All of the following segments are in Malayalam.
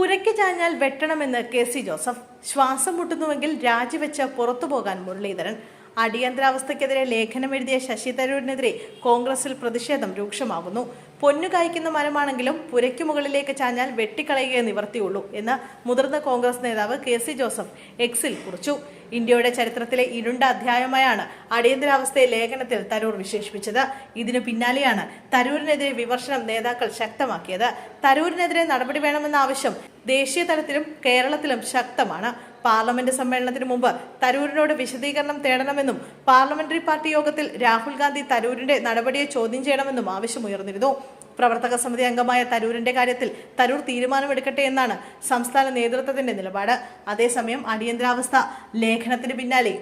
പുരയ്ക്ക് ചാഞ്ഞാൽ വെട്ടണമെന്ന് കെ സി ജോസഫ്. ശ്വാസം മുട്ടുന്നുവെങ്കിൽ രാജിവെച്ച് പുറത്തു പോകാൻ മുരളീധരൻ. അടിയന്തരാവസ്ഥയ്ക്കെതിരെ ലേഖനം എഴുതിയ ശശി തരൂരിനെതിരെ കോൺഗ്രസിൽ പ്രതിഷേധം രൂക്ഷമാകുന്നു. പൊന്നു കായ്ക്കുന്ന മരമാണെങ്കിലും പുരയ്ക്കു മുകളിലേക്ക് ചാഞ്ഞാൽ വെട്ടിക്കളയുകയെ നിവർത്തിയുള്ളൂ എന്ന് മുതിർന്ന കോൺഗ്രസ് നേതാവ് കെ സി ജോസഫ് എക്സിൽ കുറിച്ചു. ഇന്ത്യയുടെ ചരിത്രത്തിലെ ഇരുണ്ട അധ്യായമായാണ് അടിയന്തരാവസ്ഥയെ ലേഖനത്തിൽ തരൂർ വിശേഷിപ്പിച്ചത്. ഇതിനു പിന്നാലെയാണ് തരൂരിനെതിരെ വിമർശനം നേതാക്കൾ ശക്തമാക്കിയത്. തരൂരിനെതിരെ നടപടി വേണമെന്ന ആവശ്യം ദേശീയ തലത്തിലും കേരളത്തിലും ശക്തമാണ്. പാർലമെന്റ് സമ്മേളനത്തിന് മുമ്പ് തരൂരിനോട് വിശദീകരണം തേടണമെന്നും പാർലമെന്ററി പാർട്ടി യോഗത്തിൽ രാഹുൽ ഗാന്ധി തരൂരിന്റെ നടപടിയെ ചോദ്യം ചെയ്യണമെന്നും ആവശ്യമുയർന്നിരുന്നു പ്രവർത്തക സമിതി അംഗമായ തരൂരിന്റെ കാര്യത്തിൽ തരൂർ തീരുമാനമെടുക്കട്ടെ എന്നാണ് സംസ്ഥാന നേതൃത്വത്തിന്റെ നിലപാട്. അതേസമയം അടിയന്തരാവസ്ഥ ലേഖനത്തിന് പിന്നാലെ.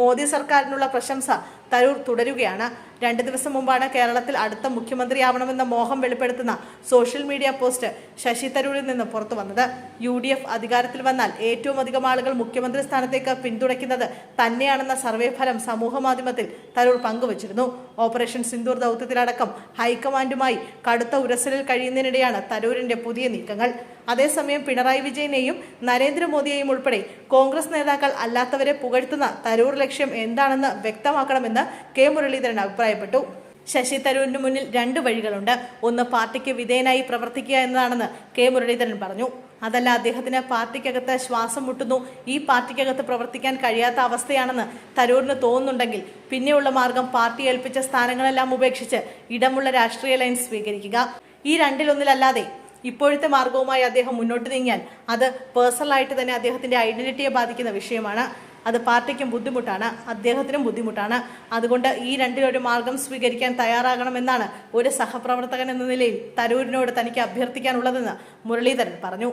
മോദി സർക്കാരിനുള്ള പ്രശംസ തരൂർ തുടരുകയാണ്. രണ്ട് ദിവസം മുമ്പാണ് കേരളത്തിൽ അടുത്ത മുഖ്യമന്ത്രിയാവണമെന്ന മോഹം വെളിപ്പെടുത്തുന്ന സോഷ്യൽ മീഡിയ പോസ്റ്റ് ശശി തരൂരിൽ നിന്ന് പുറത്തു വന്നത്. യു ഡി എഫ് അധികാരത്തിൽ വന്നാൽ ഏറ്റവും അധികം ആളുകൾ മുഖ്യമന്ത്രി സ്ഥാനത്തേക്ക് പിന്തുണയ്ക്കുന്നത് തന്നെയാണെന്ന സർവേ ഫലം സമൂഹ മാധ്യമത്തിൽ തരൂർ പങ്കുവച്ചിരുന്നു. ഓപ്പറേഷൻ സിന്ദൂർ ദൗത്യത്തിലടക്കം ഹൈക്കമാൻഡുമായി കടുത്ത ഉരസലിൽ കഴിയുന്നതിനിടെയാണ് തരൂരിന്റെ പുതിയ നീക്കങ്ങൾ. അതേസമയം പിണറായി വിജയനെയും നരേന്ദ്രമോദിയെയും ഉൾപ്പെടെ കോൺഗ്രസ് നേതാക്കൾ അല്ലാത്തവരെ പുകഴ്ത്തുന്ന തരൂർ ലക്ഷ്യം എന്താണെന്ന് വ്യക്തമാക്കണമെന്ന് കെ മുരളീധരൻ അഭിപ്രായപ്പെട്ടു. ശശി തരൂരിന് മുന്നിൽ രണ്ട് വഴികളുണ്ട്. ഒന്ന് പാർട്ടിക്ക് വിധേയനായി പ്രവർത്തിക്കുക എന്നതാണെന്ന് കെ മുരളീധരൻ പറഞ്ഞു. അതല്ല അദ്ദേഹത്തിന് പാർട്ടിക്കകത്ത് ശ്വാസം മുട്ടുന്നു. ഈ പാർട്ടിക്കകത്ത് പ്രവർത്തിക്കാൻ കഴിയാത്ത അവസ്ഥയാണെന്ന് തരൂരിന് തോന്നുന്നുണ്ടെങ്കിൽ പിന്നെയുള്ള മാർഗം പാർട്ടി ഏൽപ്പിച്ച സ്ഥാനങ്ങളെല്ലാം ഉപേക്ഷിച്ച് ഇടമുള്ള രാഷ്ട്രീയ ലൈൻ സ്വീകരിക്കുക. ഈ രണ്ടിലൊന്നിലല്ലാതെ ഇപ്പോഴത്തെ മാർഗവുമായി അദ്ദേഹം മുന്നോട്ട് നീങ്ങിയാൽ അത് പേഴ്സണലായിട്ട് തന്നെ അദ്ദേഹത്തിന്റെ ഐഡന്റിറ്റിയെ ബാധിക്കുന്ന വിഷയമാണ്. അത് പാർട്ടിക്കും ബുദ്ധിമുട്ടാണ് അദ്ദേഹത്തിനും ബുദ്ധിമുട്ടാണ്. അതുകൊണ്ട് ഈ രണ്ടിലൊരു മാർഗം സ്വീകരിക്കാൻ തയ്യാറാകണമെന്നാണ് ഒരു സഹപ്രവർത്തകൻ എന്ന നിലയിൽ തരൂരിനോട് തനിക്ക് അഭ്യർത്ഥിക്കാനുള്ളതെന്ന് മുരളീധരൻ പറഞ്ഞു.